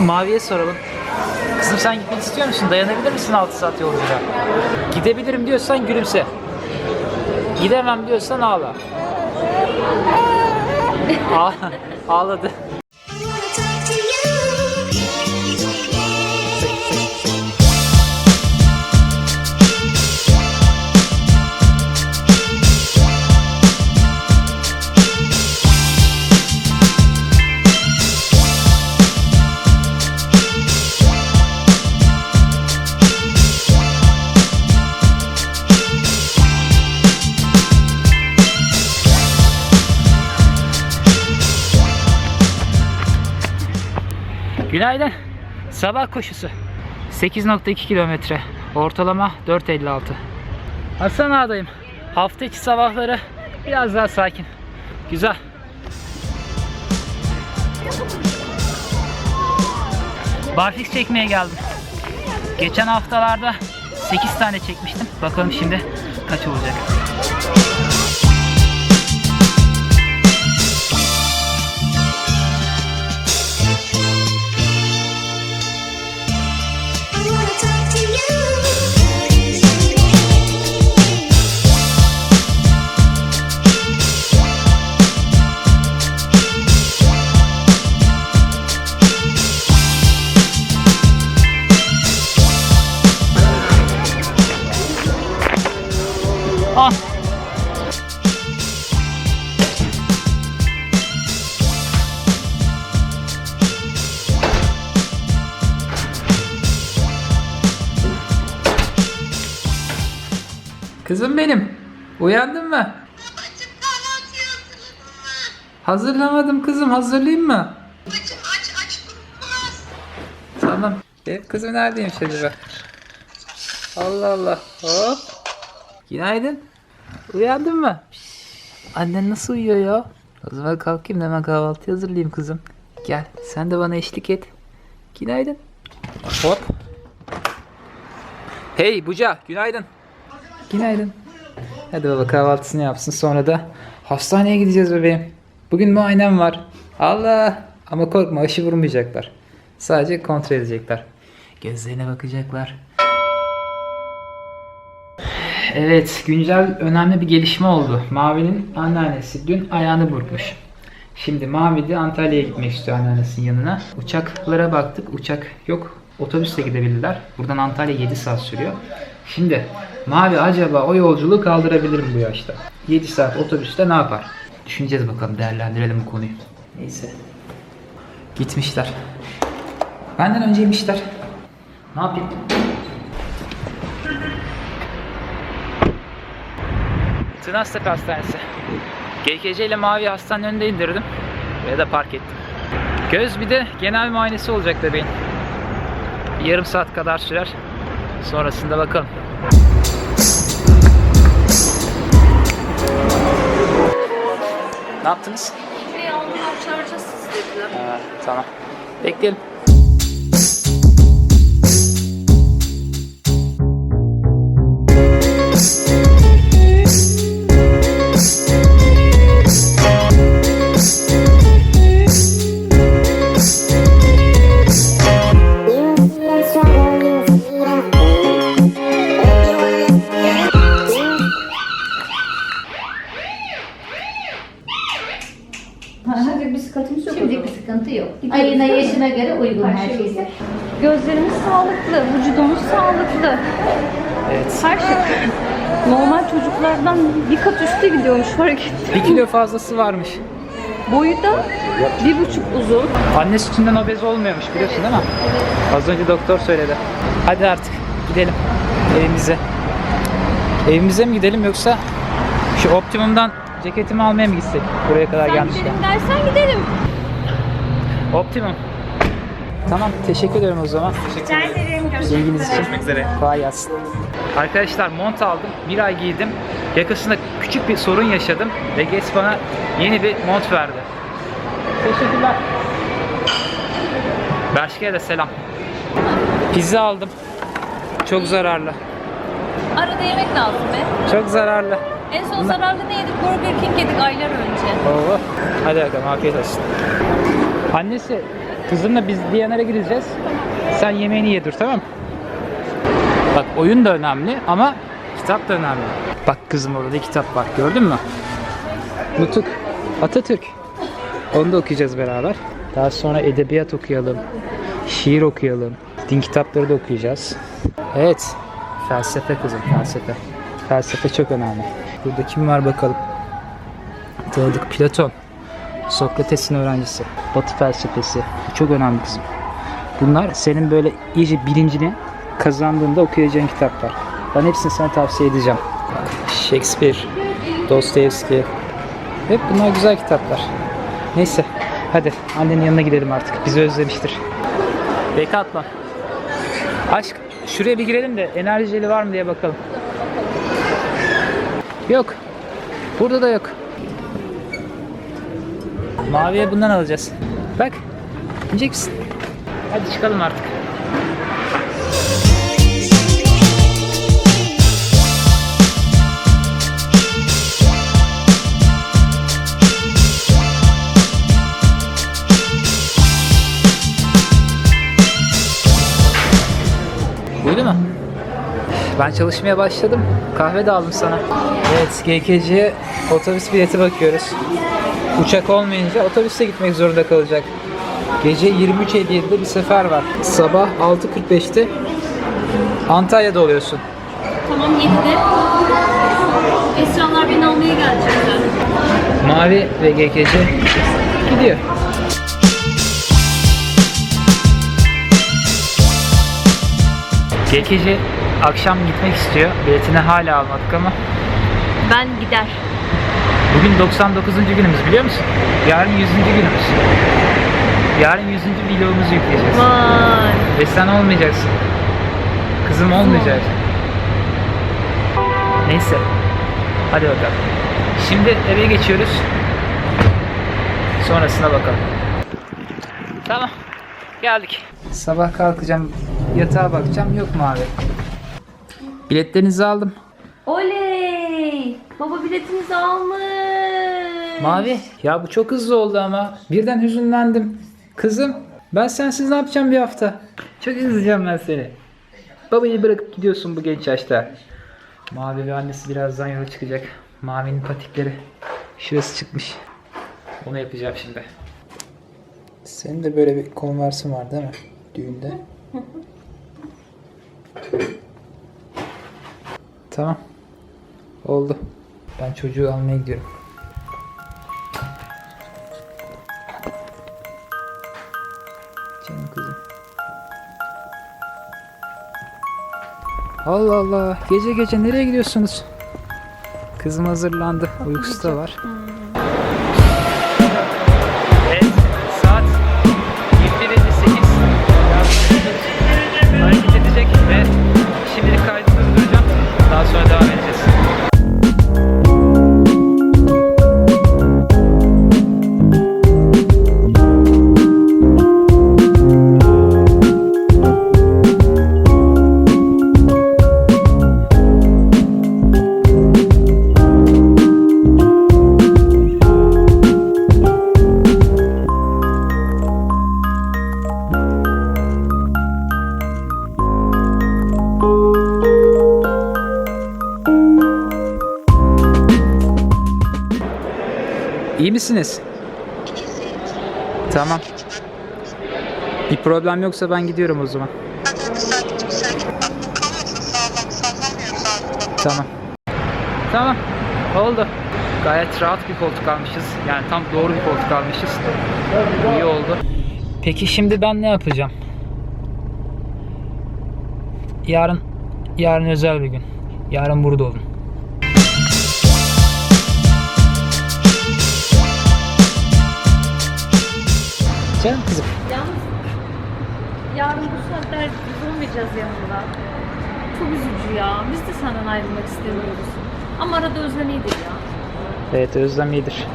Mavi'ye soralım. Kızım sen gitmek istiyor musun? Dayanabilir misin 6 saat yolculuğa? Gidebilirim diyorsan gülümse. Gidemem diyorsan ağla. Ağ ağladı. Günaydın. Sabah koşusu. 8.2 kilometre. Ortalama 4.56. Hasan Ağa'dayım. Hafta içi sabahları biraz daha sakin. Güzel. Barfix çekmeye geldim. Geçen haftalarda 8 tane çekmiştim. Bakalım şimdi kaç olacak. Kızım benim. Uyandın mı? Hazırlamadım kızım. Hazırlayayım mı? Tamam. Benim kızım neredeymiş acaba? Allah Allah. Hop. Günaydın. Uyandın mı? Annen nasıl uyuyor ya? O zaman kalkayım da hemen kahvaltı hazırlayayım kızım. Gel sen de bana eşlik et. Günaydın. Hop. Hey Buca günaydın. Günaydın. Hadi baba kahvaltısını yapsın sonra da hastaneye gideceğiz bebeğim. Bugün muayenem var. Allah. Ama korkma aşı vurmayacaklar. Sadece kontrol edecekler. Gözlerine bakacaklar. Evet, güncel önemli bir gelişme oldu. Mavi'nin anneannesi dün ayağını burkmuş. Şimdi Mavi de Antalya'ya gitmek istiyor anneannesinin yanına. Uçaklara baktık, uçak yok. Otobüsle gidebilirler. Buradan Antalya 7 saat sürüyor. Şimdi Mavi acaba o yolculuğu kaldırabilir mi bu yaşta? 7 saat otobüste ne yapar? Düşüneceğiz bakalım, değerlendirelim bu konuyu. Neyse. Gitmişler. Benden önceymişler. Ne yapayım? Tınaztepe Hastanesi. GKC ile Mavi Hastanenin önünde indirdim. Ve de park ettim. Göz bir de genel muayenesi olacak bebeğin. Bir yarım saat kadar sürer. Sonrasında bakalım. Ne yaptınız? Şey aldılar çağıracağız siz dediler. Ha, tamam. Bekleyelim. Şimdilik bir sıkıntımız yok. Şimdilik bir sıkıntı yok. Ayına yaşına göre uygun her şeyse. Gözlerimiz sağlıklı, vücudumuz sağlıklı. Evet. Her şey normal çocuklardan bir kat üstte gidiyormuş ettim. Bir kilo fazlası varmış. Boyu da bir buçuk uzun. Anne sütünden obez olmuyormuş biliyorsun değil mi? Az önce doktor söyledi. Hadi artık gidelim evimize. Evimize mi gidelim yoksa şu Optimum'dan ceketimi almaya mı gitsek? Buraya kadar Sen gelmişken. gidelim dersen gidelim. Optimum. Tamam teşekkür ederim o zaman. Rica ederim. İlginiz için. Görüşmek üzere. Kolay gelsin. Arkadaşlar mont aldım. Bir ay giydim. Yakasında küçük bir sorun yaşadım. Ve Guess bana yeni bir mont verdi. Teşekkürler. Berşke'ye de selam. Pizza aldım. Çok zararlı. Arada yemek lazım be. Çok zararlı. En son zararlı ne yedik? Burger King yedik aylar önce. Oo. Hadi bakalım afiyet olsun. Annesi Kızımla biz Diyanar'a gideceğiz. Sen yemeğini yedir tamam mı? Bak oyun da önemli ama kitap da önemli. Bak kızım orada kitap var gördün mü? Nutuk Atatürk. Onu da okuyacağız beraber. Daha sonra edebiyat okuyalım. Şiir okuyalım. Din kitapları da okuyacağız. Evet. Felsefe kızım felsefe. Felsefe çok önemli. Burada kim var bakalım. Tanıdık Platon. Sokrates'in öğrencisi. Batı felsefesi. Çok önemli kızım. Bunlar senin böyle iyice bilincini kazandığında okuyacağın kitaplar. Ben hepsini sana tavsiye edeceğim. Shakespeare, Dostoyevski. Hep bunlar güzel kitaplar. Neyse. Hadi annenin yanına gidelim artık. Bizi özlemiştir. Beka atla. Aşk şuraya bir girelim de enerji jeli var mı diye bakalım. Yok. Burada da yok. Maviye bundan alacağız. Bak. Yiyecek misin? Hadi çıkalım artık. Ben çalışmaya başladım. Kahve de aldım sana. Evet, GKC'ye otobüs bileti bakıyoruz. Uçak olmayınca otobüste gitmek zorunda kalacak. Gece 23.57'de bir sefer var. Sabah 6.45'te Antalya'da oluyorsun. Tamam 7'de. Esralar beni almaya gelecekler. Mavi ve GKC gidiyor. GKC akşam gitmek istiyor. Biletini hala almadık ama Ben gider. Bugün 99. günümüz biliyor musun? Yarın 100. günümüz. Yarın 100. vlogumuzu yükleyeceğiz. Vay. Ve sen olmayacaksın. Kızım olmayacak. Neyse. Hadi bakalım. Şimdi eve geçiyoruz. Sonrasına bakalım. Tamam. Geldik. Sabah kalkacağım. Yatağa bakacağım. Yok mu abi? Biletlerinizi aldım. Oley! Baba biletinizi almış. Mavi. Ya bu çok hızlı oldu ama. Birden hüzünlendim. Kızım ben sensiz ne yapacağım bir hafta? Çok üzüleceğim ben seni. Babayı bırakıp gidiyorsun bu genç yaşta. Mavi ve annesi birazdan yola çıkacak. Mavi'nin patikleri şurası çıkmış. Onu yapacağım şimdi. Senin de böyle bir konversin var değil mi? Düğünde. tamam. Oldu. Ben çocuğu almaya gidiyorum. Canım kızım. Allah Allah. Gece gece nereye gidiyorsunuz? Kızım hazırlandı. Uykusu da var. İyi misiniz? Tamam. Bir problem yoksa ben gidiyorum o zaman. Tamam. Tamam. Oldu. Gayet rahat bir koltuk almışız. Yani tam doğru bir koltuk almışız. İyi oldu. Peki şimdi ben ne yapacağım? Yarın yarın özel bir gün. Yarın burada olun. Canım kızım. Yalnız yarın bu saatler biz olmayacağız yanında. Çok üzücü ya. Biz de senden ayrılmak istemiyoruz. Ama arada özlem iyidir ya. Evet özlem iyidir.